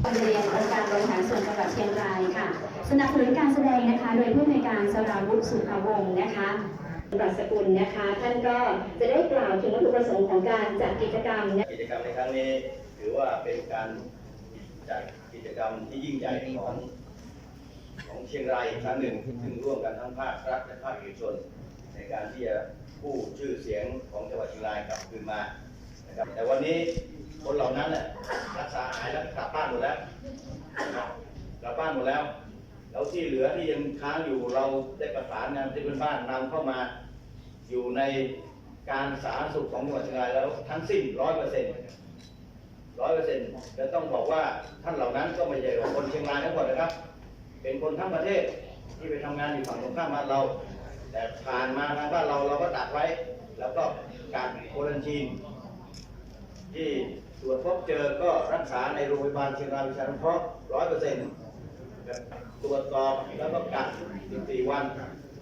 โรงเรียนองค์การบริหารส่วนจังหวัดเชียงรายค่ะ สนับสนุนการแสดงนะคะ โดยผู้อำนวยการสราวุฒิสุภาวงศ์นะคะรัสกุลนะคะ ท่านก็จะได้กล่าวถึงวัตถุประสงค์ของการจัดกิจกรรมนะกิจกรรมในครั้งนี้ถือว่าเป็นการจัดกิจกรรมที่ยิ่งใหญ่ของของเชียงรายอีกครั้งหนึ่งซึ่งร่วมกันทั้งภาครัฐและภาคเอกชน ในการที่จะกู้ชื่อเสียงของจังหวัดเชียงรายกลับคืนมานะครับแต่วันนี้คนเหล่านั้นน่ะ รักษาหายแล้วกลับบ้านหมดแล้วกลับบ้านหมดแล้ว แล้วที่เหลือที่ยังค้างอยู่เราได้ประสานงานที่เป็นบ้านนำเข้ามา อยู่ในการสาธารณสุขของจังหวัดเชียงรายแล้วทั้งสิ้นร้อยเปอร์เซ็นต์ร้อยเปอร์เซ็นต์จะต้องบอกว่าท่านเหล่านั้นก็ไม่ใช่ว่าคนเชียงรายทั้งหมดนะครับ เป็นคนทั้งประเทศที่ไปทำงานอยู่ฝั่งตรงข้ามบ้านเรา แต่ผ่านมาทางบ้านเราเราก็ตัดไว้ แล้วก็การโควิดทีน ที่ตรวจพบเจอก็รักษาในโรงพยาบาลเชียงรายประชานุเคราะห์ร้อยเปอร์เซ็นต์ตรวจสอบแล้วก็กัก14 วัน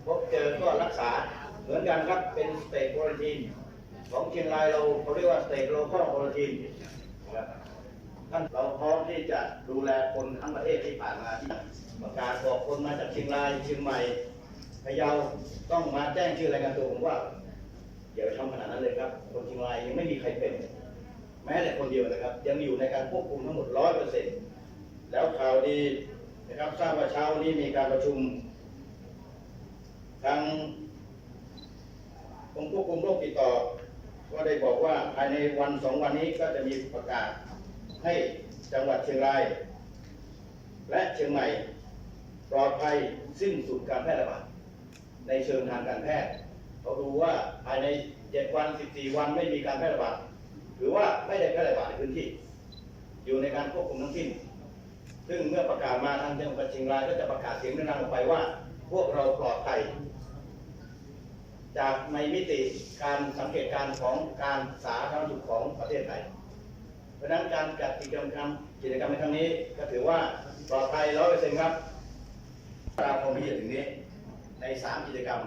พบเจอก็รักษาเหมือนกันครับเป็นสเตจโควอนตินของเชียงรายเราเขาเรียกว่าสเตจโลคอลโควอนตินครับท่านเราพร้อมที่จะดูแลคนทั้งประเทศที่ผ่านมาที่ประกาศบอกคนมาจากเชียงรายเชียงใหม่พะเยาต้องมาแจ้งชื่อรายงานตัวผมว่าอย่าไปทำขนาดนั้นเลยครับคนเชียงรายยังไม่มีใครเป็น แม้แต่คนเดียวนะครับ ยังอยู่ในการควบคุมทั้งหมดร้อยเปอร์เซ็นต์แล้วข่าวดีนะครับทราบว่าเช้านี้มีการประชุมทางกรมควบคุมโรคติดต่อ ก็ได้บอกว่าภายในวันสองวันนี้ก็จะมีประกาศให้จังหวัดเชียงราย และเชียงใหม่ปลอดภัยสิ้นสุดการแพร่ระบาดในเชิงทางการแพทย์ เขาดูว่าภายในเจ็ดวันสิบสี่วันไม่มีการแพร่ระบาด การควบคุมทั้งสิ้น ซึ่งเมื่อประกาศมาทางจังหวัดเชียงรายก็จะประกาศเสียงดังออกไปว่า พวกเราปลอดภัย จากในมิติการสังเกตการณ์ของการสาธารณสุขของประเทศไทย เพราะฉะนั้นการจัดกิจกรรมกิจกรรมในครั้งนี้ก็ถือว่าปลอดภัยร้อยเปอร์เซ็นต์ครับตราคมที่จะถึงนี้ในสามกิจกรรม